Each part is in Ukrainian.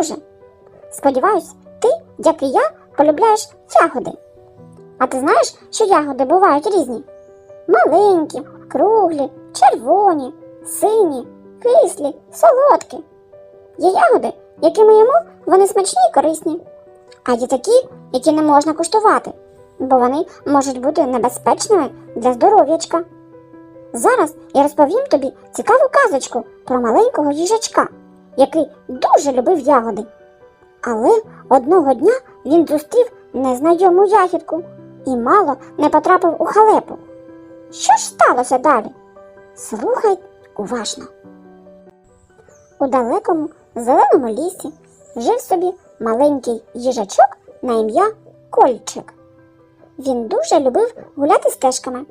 друже. Сподіваюсь, ти, як і я, полюбляєш ягоди. А ти знаєш, що ягоди бувають різні? Маленькі, круглі, червоні, сині, кислі, солодкі. Є ягоди, які ми їмо, вони смачні і корисні. А є такі, які не можна куштувати, бо вони можуть бути небезпечними для здоров'ячка. Зараз я розповім тобі цікаву казочку про маленького їжачка, який дуже любив ягоди. Але одного дня він зустрів незнайому ягідку і мало не потрапив у халепу. Що ж сталося далі? Слухай уважно. У далекому зеленому лісі жив собі маленький їжачок на ім'я Кольчик. Він дуже любив гуляти стежками,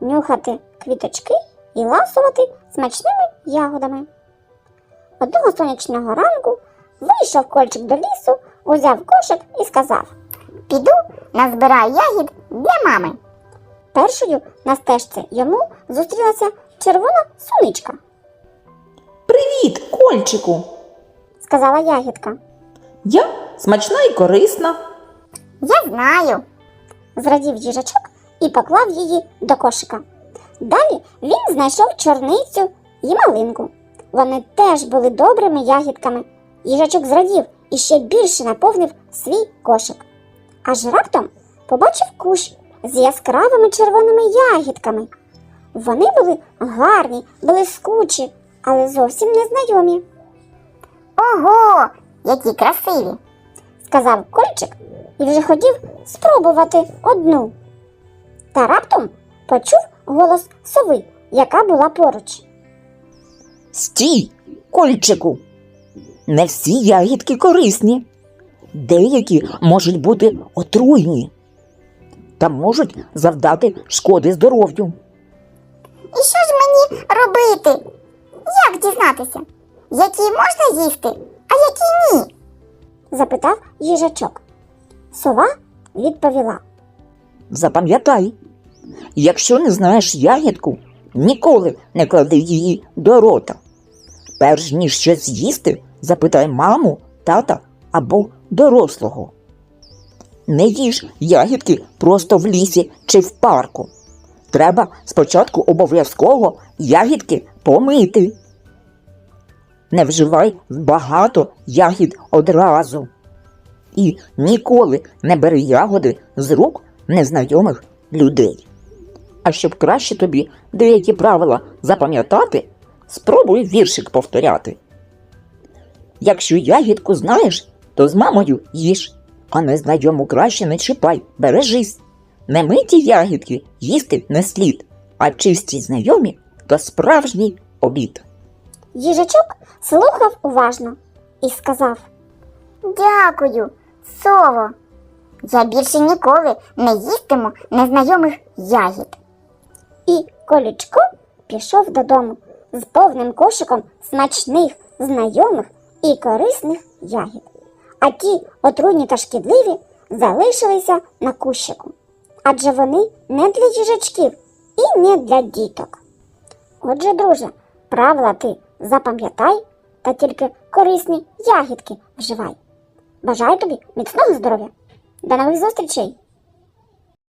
нюхати квіточки і ласувати смачними ягодами. Одного сонячного ранку вийшов Кольчик до лісу, узяв кошик і сказав: Піду назбираю ягід для мами. Першою на стежці йому зустрілася червона суничка, Привіт, Кольчику! сказала ягідка. Я смачна і корисна. Я знаю. зрадів їжачок і поклав її до кошика. Далі він знайшов чорницю і малинку. Вони теж були добрими ягідками. Їжачок зрадів і ще більше наповнив свій кошик. Аж раптом побачив кущ з яскравими червоними ягідками. Вони були гарні, блискучі, але зовсім незнайомі. Ого, які красиві! сказав Кольчик і вже хотів спробувати одну. Та раптом почув голос сови, яка була поруч. Стій, Кольчику! Не всі ягідки корисні. Деякі можуть бути отруйні та можуть завдати шкоди здоров'ю. І що ж мені робити? Як дізнатися, які можна їсти, а які ні? запитав їжачок. Сова відповіла. Запам'ятай, якщо не знаєш ягідку, ніколи не клади її до рота. Перш ніж щось їсти, запитай маму, тата або дорослого. Не їж ягідки просто в лісі чи в парку. Треба спочатку обов'язково ягідки помити. Не вживай багато ягід одразу. І ніколи не бери ягоди з рук незнайомих людей. А щоб краще тобі деякі правила запам'ятати, спробуй віршик повторяти. Якщо ягідку знаєш, то з мамою їж, а незнайому краще не чіпай, бережись. Не миті ягідки їсти не слід, а чисті знайомі то справжній обід. Їжачок слухав уважно і сказав: Дякую, сово. Я більше ніколи не їстиму незнайомих ягід. І колючко пішов додому з повним кошиком смачних, знайомих і корисних ягід. А ті отруйні та шкідливі залишилися на кущику. Адже вони не для їжачків і не для діток. Отже, друже, правила ти запам'ятай та тільки корисні ягідки вживай. Бажаю тобі міцного здоров'я. До нових зустрічей!